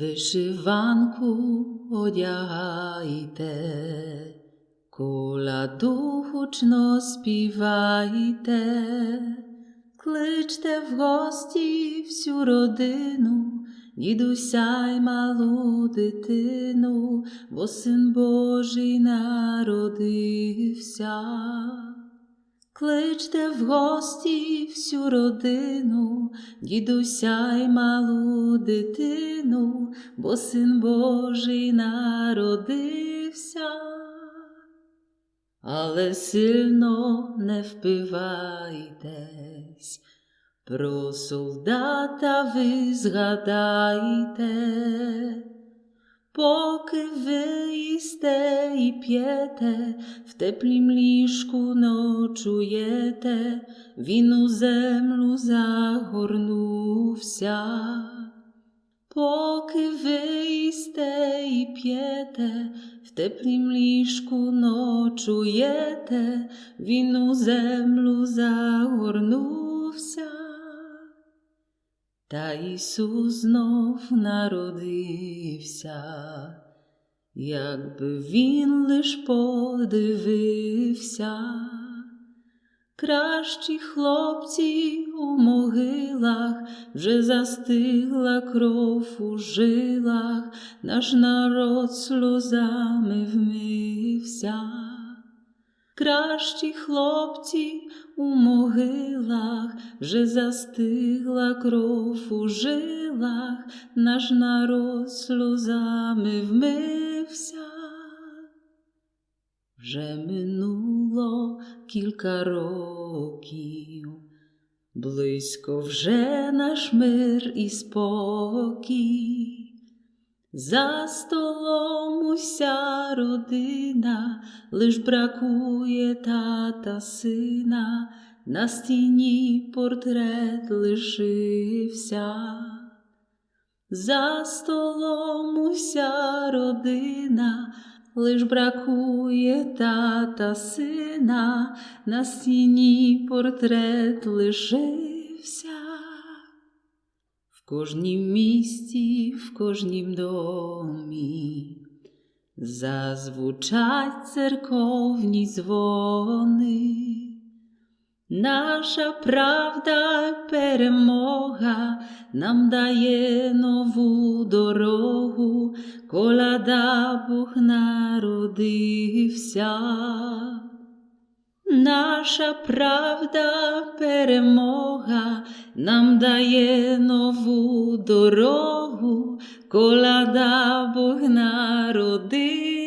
Вишиванку одягайте, коляду гучно співайте, кличте в гості всю родину, дідуся й малу дитину, бо син Божий народився. Кличте в гості всю родину, дідуся й малу дитину, бо син Божий народився. Але сильно не впивайтесь, про солдата ви згадайте, поки ви їсте і п'єте, в теплім ліжку ночуєте, він у землю загорнувся. Поки ви їсте і п'єте, в теплім ліжку ночуєте, він у народився, якби він лиш подивився. Кращі хлопці у могилах вже застигла кров у жилах, наш народ сльозами вмився. Кращі хлопці у могилах вже застигла кров у жилах, наш народ сльозами вмився. Вже минуло кілька років, близько вже наш мир і спокій. За столом уся родина, лиш бракує тата сина, на стіні портрет лишився. За столом уся родина, лиш бракує тата сина, на стіні портрет лишився. В кожнім місті, в кожнім домі зазвучать церковні дзвони. Наша правда перемога нам дає нову дорогу, коляда Бог народився. Наша правда перемога нам дає нову дорогу, коляда Бог народився.